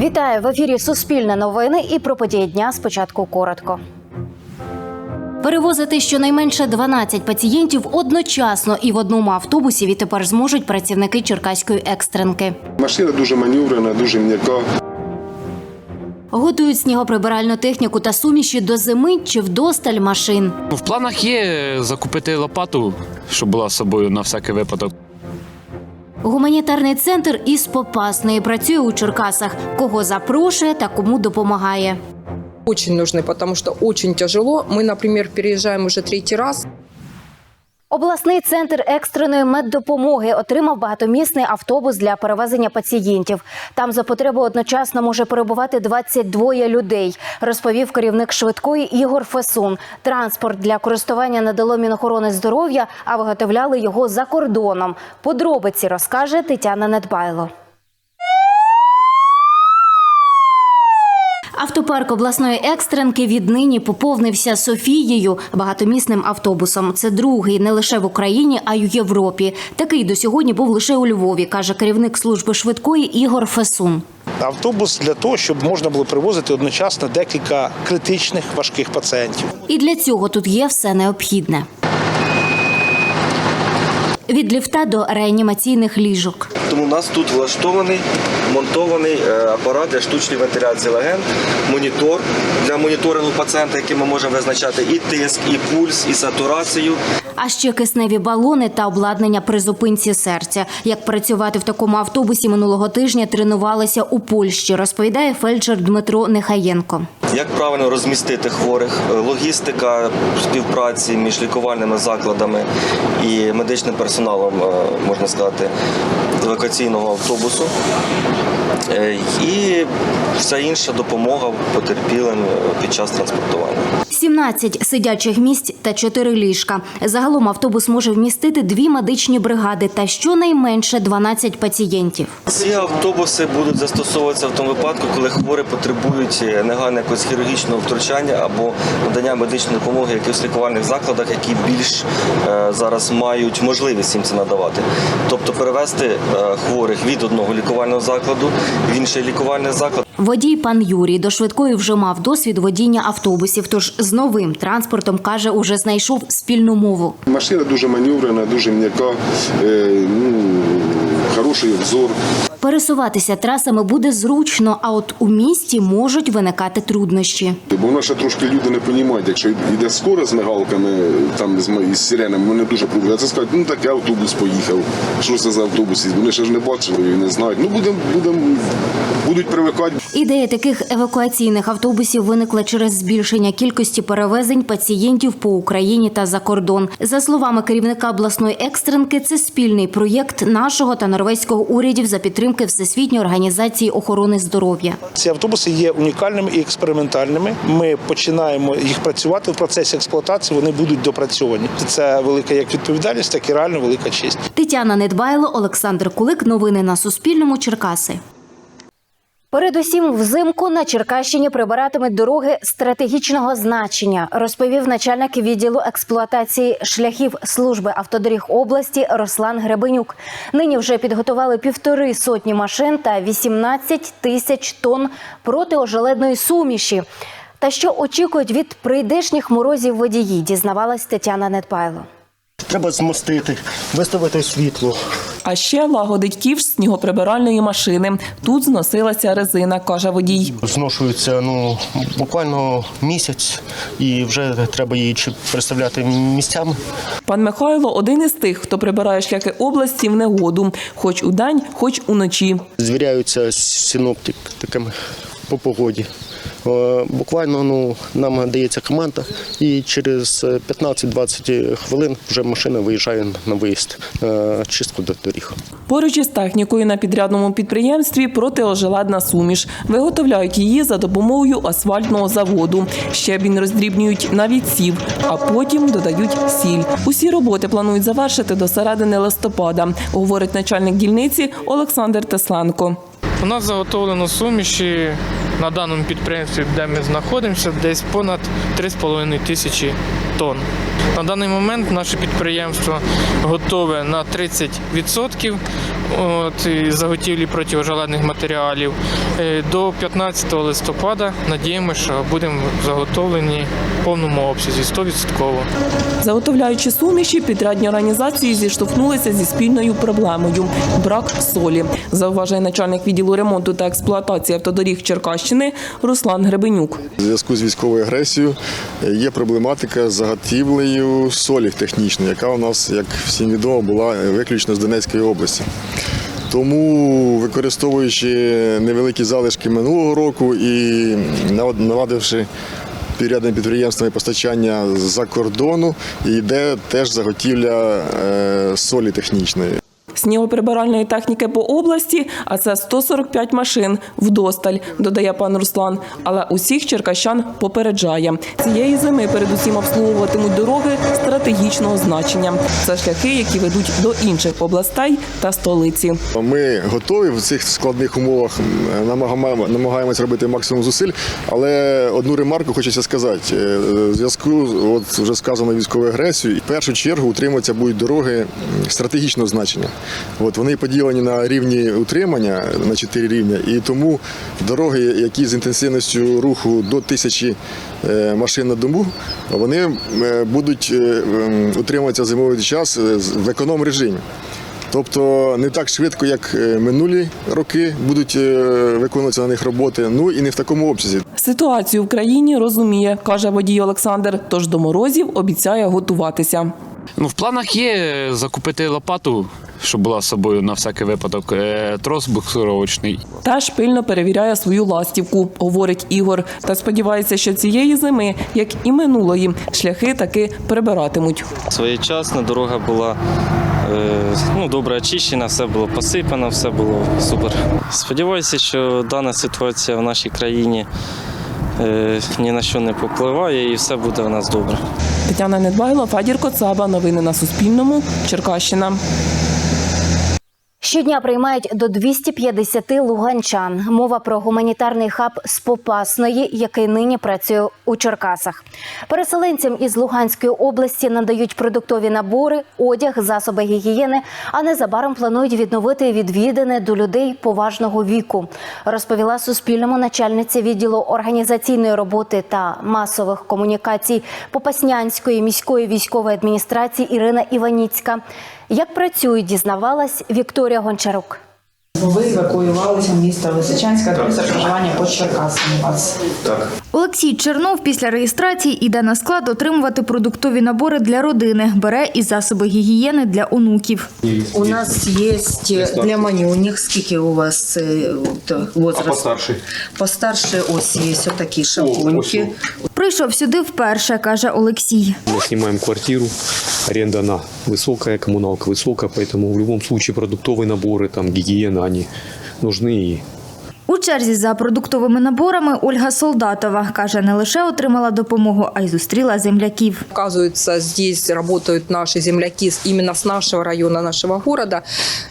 Вітаю в ефірі Суспільне новини і про події дня. Спочатку коротко. Перевозити щонайменше 12 пацієнтів одночасно і в одному автобусі відтепер зможуть працівники Черкаської екстренки. Машина дуже маневрена, дуже м'яка. Готують снігоприбиральну техніку та суміші до зими чи вдосталь машин. Ну, В планах є закупити лопату, щоб була з собою на всякий випадок. Гуманітарний центр із Попасної працює у Черкасах. Кого запрошує та кому допомагає. очень нужны, потому что очень тяжело. Мы, например, переезжаем уже третий раз. Обласний центр екстреної меддопомоги отримав багатомісний автобус для перевезення пацієнтів. Там за потреби одночасно може перебувати 22 людей, розповів керівник швидкої Ігор Фесун. Транспорт для користування надало Мінохорони здоров'я, а виготовляли його за кордоном. Подробиці розкаже Тетяна Недбайло. Автопарк обласної екстренки віднині поповнився Софією багатомісним автобусом. Це другий не лише в Україні, а й у Європі. Такий до сьогодні був лише у Львові, каже керівник служби швидкої Ігор Фесун. Автобус для того, щоб можна було привозити одночасно декілька критичних важких пацієнтів. І для цього тут є все необхідне. Від ліфта до реанімаційних ліжок. Тому у нас тут влаштований монтований е, апарат для штучної вентиляції леген, монітор для моніторингу пацієнта, який ми можемо визначати і тиск, і пульс, і сатурацію. А ще кисневі балони та обладнання при зупинці серця. Як працювати в такому автобусі минулого тижня тренувалися у Польщі, розповідає фельдшер Дмитро Нехаєнко. Як правильно розмістити хворих, е, логістика співпраці між лікувальними закладами і медичним персоналом, е, можна сказати, евакуаційного автобусу. Е, І вся інша допомога потерпілим е, під час транспортування. 17 сидячих місць та 4 ліжка. Загалом автобус може вмістити дві медичні бригади та щонайменше 12 пацієнтів. Ці автобуси будуть застосовуватися в тому випадку, коли хворі потребують негайно якогось хірургічного втручання або надання медичної допомоги якихось лікувальних закладах, які більш е, зараз мають можливість їм це надавати. Тобто перевести е, хворих від одного лікувального закладу в інший лікувальний заклад. Водій пан Юрій до швидкої вже мав досвід водіння автобусів. Тож з новим транспортом каже, уже знайшов спільну мову. Машина дуже маневрена, дуже м'яка, е, ну, хороший обзор. Пересуватися трасами буде зручно, а от у місті можуть виникати труднощі. Бо в нас ще трошки люди не розуміють, якщо йде скоро з мигалками, там з, сиренами, вони дуже пробують. Це скажуть, ну таке автобус поїхав. Що це за автобус? Вони ще ж не бачили і не знають. Ну будемо, будемо, будуть привикати. Ідея таких евакуаційних автобусів виникла через збільшення кількості перевезень пацієнтів по Україні та за кордон. За словами керівника обласної екстренки, це спільний проєкт нашого та норвезького урядів за підтримки Всесвітньої організації охорони здоров'я. Ці автобуси є унікальними і експериментальними. Ми починаємо їх працювати в процесі експлуатації. Вони будуть допрацьовані. Це велика як відповідальність, так і реально велика честь. Тетяна Недбайло, Олександр Кулик. Новини на Суспільному. Черкаси. Передусім, взимку на Черкащині прибиратимуть дороги стратегічного значення, розповів начальник відділу експлуатації шляхів служби автодоріг області Руслан Гребенюк. Нині вже підготували півтори сотні машин та 18 тисяч тонн протиожеледної суміші. Та що очікують від прийдешніх морозів водії, дізнавалась Тетяна Недбайло. Треба змостити, виставити світло. А ще лагодить ківш снігоприбиральної машини. Тут зносилася резина, каже водій. Зношується ну буквально місяць, і вже треба її чи представляти місцями. Пан Михайло один із тих, хто прибирає шляхи області в негоду, хоч удень, хоч уночі. Звіряються з синоптиками по погоді. Е, Буквально ну, нам дається команда, і через 15-20 хвилин вже машина виїжджає на виїзд е, чистку до доріг. Поруч із технікою на підрядному підприємстві протиожеледна суміш. Виготовляють її за допомогою асфальтного заводу. Щебінь роздрібнюють на відсів, а потім додають сіль. Усі роботи планують завершити до середини листопада, говорить начальник дільниці Олександр Тесленко. У нас заготовлено суміші на даному підприємстві, де ми знаходимося, десь понад 3,5 тисячі тонн. На даний момент наше підприємство готове на 30% от, заготівлі протиожеледних матеріалів. Е, До 15 листопада надіємося, що будемо заготовлені в повному обсязі 100%. Заготовляючи суміші, підрядні організації зіштовхнулися зі спільною проблемою брак солі. Зауважує начальник відділу ремонту та експлуатації автодоріг Черкащини Руслан Гребенюк. У зв'язку з військовою агресією е, є проблематика з заготівлею солі технічної, яка у нас, як всім відомо, була виключно з Донецької області. Тому, використовуючи невеликі залишки минулого року і наладивши підрядним підприємствами постачання з-за кордону, йде теж заготівля е, солі технічної. Снігоприбиральної техніки по області, а це 145 машин вдосталь, додає пан Руслан. Але усіх черкащан попереджає. Цієї зими передусім обслуговуватимуть дороги стратегічного значення. Це шляхи, які ведуть до інших областей та столиці. Ми готові в цих складних умовах м, намагаємо- намагаємось робити максимум зусиль, але одну ремарку хочеться сказати. Е, В зв'язку от вже сказано військовою агресією, в першу чергу утримуватися будуть дороги стратегічного значення. От вони поділені на рівні утримання на чотири рівня, і тому дороги, які з інтенсивністю руху до тисячі е, машин на добу, вони е, будуть е, утримуватися зимовий час в економ режимі. Тобто не так швидко, як минулі роки будуть виконуватися на них роботи, ну і не в такому обсязі. Ситуацію в країні розуміє, каже водій Олександр. Тож до морозів обіцяє готуватися. Ну, в планах є закупити лопату, щоб була з собою на всякий випадок. е, Трос буксировочний. Теж пильно перевіряє свою ластівку, говорить Ігор. Та сподівається, що цієї зими, як і минулої, шляхи таки прибиратимуть. Своєчасно дорога була е, ну, добре очищена, все було посипано, все було супер. Сподіваюся, що дана ситуація в нашій країні е, ні на що не попливає і все буде у нас добре. Тетяна Недбайло, Федір Коцаба. Новини на Суспільному. Черкащина. Щодня приймають до 250 луганчан. Мова про гуманітарний хаб з Попасної, який нині працює у Черкасах. Переселенцям із Луганської області надають продуктові набори, одяг, засоби гігієни, а незабаром планують відновити відвідини до людей поважного віку. Розповіла Суспільному начальниця відділу організаційної роботи та масових комунікацій Попаснянської міської військової адміністрації Ірина Іваніцька. Як працюють, дізнавалась Вікторія Гончарук. Ви евакуювалися в місто Лисичанська адреса проживання по Черкасам у вас. Олексій Чернов після реєстрації іде на склад отримувати продуктові набори для родини. Бере і засоби гігієни для онуків. У нас є для манюніх, скільки у вас е, от, возраст? А постарше? Постарше ось є отакі шампуньки. Прийшов сюди вперше, каже Олексій. Мы снимаем квартиру, аренда она высокая, коммуналка высокая, поэтому в любом случае продуктовые наборы, там, гигиена, они нужны и У черзі за продуктовими наборами Ольга Солдатова каже, не лише отримала допомогу, а й зустріла земляків. Оказывается, здесь работают наши земляки с- именно с нашего района, нашего города.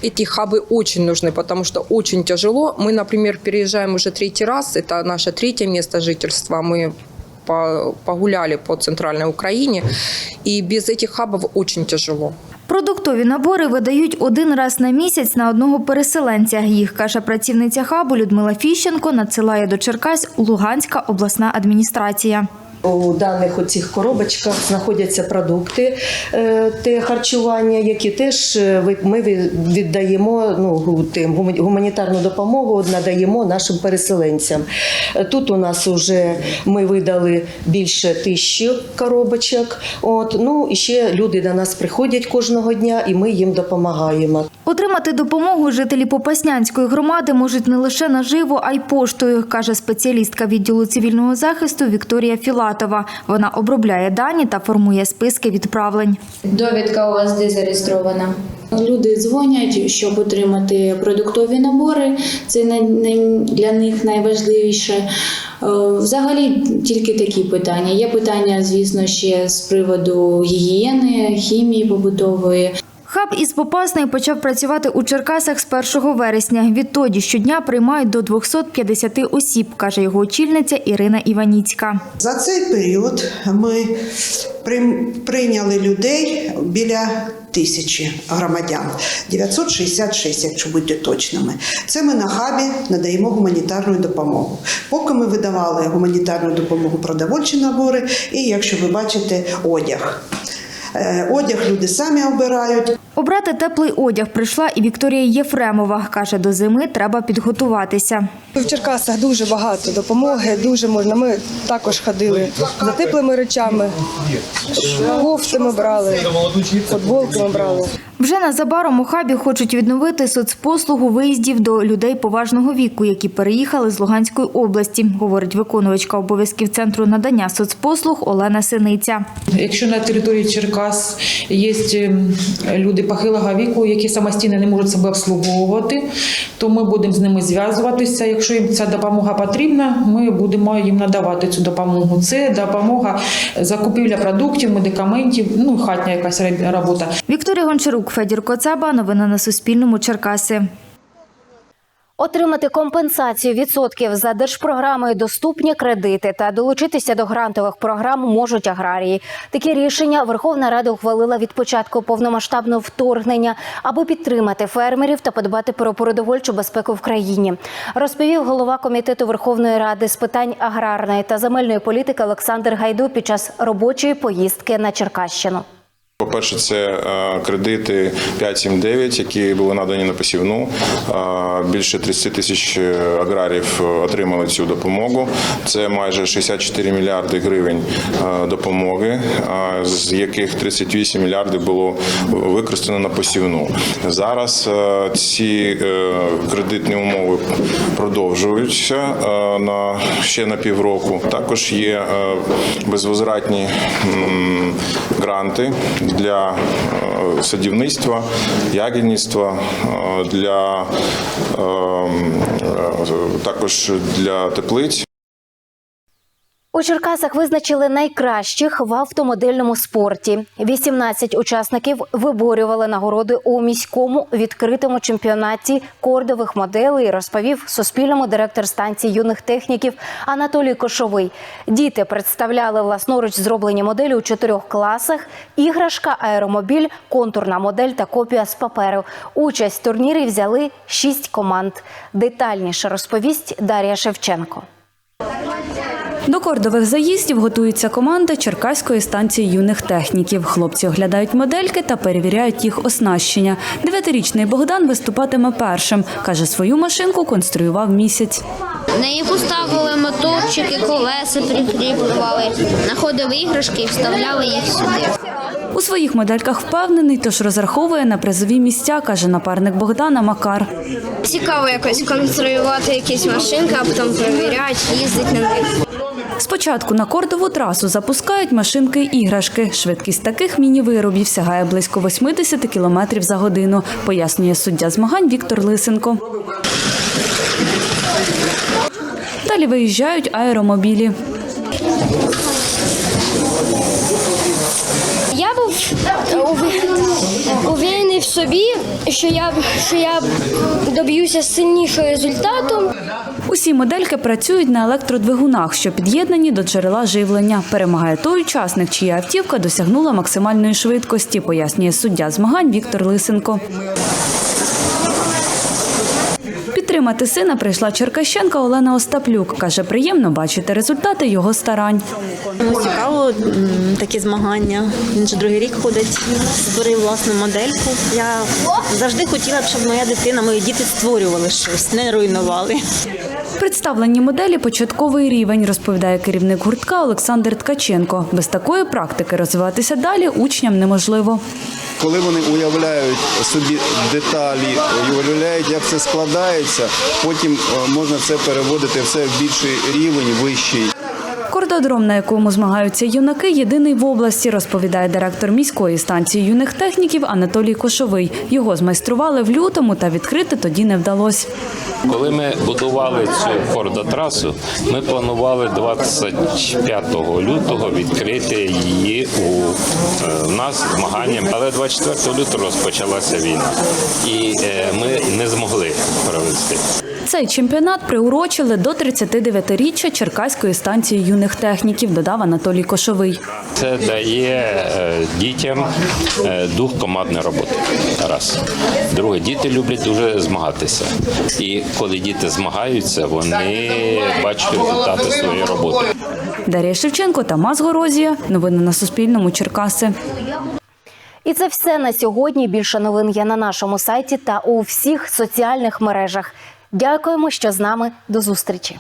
Эти хабы очень нужны, потому что очень тяжело. Мы, например, переезжаем уже третий раз, это наше третье место жительства. Мы по- погуляли по центральной Украине, и без этих хабов очень тяжело. Продуктові набори видають один раз на місяць на одного переселенця. Їх, каже працівниця хабу Людмила Фіщенко, надсилає до Черкась Луганська обласна адміністрація. У даних оцих коробочках знаходяться продукти е, те харчування, які теж е, ми віддаємо ну, тим гуманітарну допомогу надаємо нашим переселенцям. Е, Тут у нас вже ми видали більше тисячі коробочок. От, ну і ще люди до нас приходять кожного дня, і ми їм допомагаємо. Отримати допомогу жителі Попаснянської громади можуть не лише наживо, а й поштою, каже спеціалістка відділу цивільного захисту Вікторія Філатова. Вона обробляє дані та формує списки відправлень. Довідка у вас де зареєстрована? Люди дзвонять, щоб отримати продуктові набори. Це для них найважливіше. Е, Взагалі тільки такі питання. Є питання, звісно, ще з приводу гігієни, хімії побутової. Хаб із Попасної почав працювати у Черкасах з 1 вересня. Відтоді щодня приймають до 250 осіб, каже його очільниця Ірина Іваніцька. За цей період ми прийняли людей біля тисячі громадян, 966, якщо бути точними. Це ми на хабі надаємо гуманітарну допомогу. Поки ми видавали гуманітарну допомогу продовольчі набори, і якщо ви бачите, одяг. Е, Одяг люди самі обирають. Обрати теплий одяг прийшла і Вікторія Єфремова. Каже, до зими треба підготуватися. В Черкасах дуже багато допомоги, дуже можна. Ми також ходили за теплими речами. Кофти ми брали, футболки ми брали. Вже незабаром у хабі хочуть відновити соцпослугу виїздів до людей поважного віку, які переїхали з Луганської області, говорить виконувачка обов'язків центру надання соцпослуг Олена Синиця. Якщо на території Черкас є ем, люди похилого віку, які самостійно не можуть себе обслуговувати, то ми будемо з ними зв'язуватися. Якщо їм ця допомога потрібна, ми будемо їм надавати цю допомогу. Це допомога закупівля продуктів, медикаментів, ну хатня якась робота. Вікторія Гончарук, Федір Коцаба. Новини на Суспільному. Черкаси. Отримати компенсацію відсотків за держпрограмою доступні кредити та долучитися до грантових програм можуть аграрії. Такі рішення Верховна Рада ухвалила від початку повномасштабного вторгнення, аби підтримати фермерів та подбати про продовольчу безпеку в країні. Розповів голова комітету Верховної Ради з питань аграрної та земельної політики Олександр Гайду під час робочої поїздки на Черкащину. По-перше, це е, кредити 5.7.9, які були надані на посівну. Е, Більше 30 тисяч аграрів е, отримали цю допомогу. Це майже 64 мільярди гривень допомоги, з яких 38 мільярдів було використано на посівну. Зараз ці кредитні умови продовжуються на ще на півроку. Також є безвозвратні гранти для е, садівництва, ягідництва, е, для е, е, також для теплиць. У Черкасах визначили найкращих в автомодельному спорті. 18 учасників виборювали нагороди у міському відкритому чемпіонаті кордових моделей. Розповів Суспільному директор станції юних техніків Анатолій Кошовий. Діти представляли власноруч зроблені моделі у чотирьох класах: іграшка, аеромобіль, контурна модель та копія з паперу. Участь в турнірі взяли шість команд. Детальніше розповість Дар'я Шевченко. До кордових заїздів готується команда Черкаської станції юних техніків. Хлопці оглядають модельки та перевіряють їх оснащення. Дев'ятирічний Богдан виступатиме першим. Каже, свою машинку конструював місяць. На неї ставили моторчики, колеса прикріплювали, знаходили іграшки і вставляли їх сюди. У своїх модельках впевнений, тож розраховує на призові місця, каже напарник Богдана Макар. Цікаво якось конструювати якісь машинки, а потім перевіряти, їздити на них. Спочатку на кордову трасу запускають машинки-іграшки. Швидкість таких міні-виробів сягає близько 80 км за годину, пояснює суддя змагань Віктор Лисенко. Далі виїжджають аеромобілі. Уверений в собі, що я, що я доб'юся сильнішого результату. Усі модельки працюють на електродвигунах, що під'єднані до джерела живлення. Перемагає той учасник, чия автівка досягнула максимальної швидкості, пояснює суддя змагань Віктор Лисенко. Підтримати сина прийшла черкащенка Олена Остаплюк. Каже, приємно бачити результати його старань. Йому цікаво такі змагання. Він же другий рік ходить, створив власну модельку. Я завжди хотіла б, щоб моя дитина, мої діти створювали щось, не руйнували. Представлені моделі початковий рівень, розповідає керівник гуртка Олександр Ткаченко. Без такої практики розвиватися далі учням неможливо. Коли вони уявляють собі деталі, уявляють, як це складається, потім е, можна це переводити все в більший рівень, вищий. Кордодром, на якому змагаються юнаки, єдиний в області, розповідає директор міської станції юних техніків Анатолій Кошовий. Його змайстрували в лютому, та відкрити тоді не вдалося. Коли ми будували цю фордотрасу, ми планували 25 лютого відкрити її у е, нас змаганням. Але 24 лютого розпочалася війна, і е, ми не змогли провести. Цей чемпіонат приурочили до 39-річчя Черкаської станції юних техніків, додав Анатолій Кошовий. Це дає е, дітям е, дух командної роботи. Раз. Друге, діти люблять дуже змагатися. І коли діти змагаються, вони бачать результати своєї роботи. Дар'я Шевченко, Тамас Горозія. Новини на Суспільному. Черкаси. І це все на сьогодні. Більше новин є на нашому сайті та у всіх соціальних мережах. Дякуємо, що з нами. До зустрічі.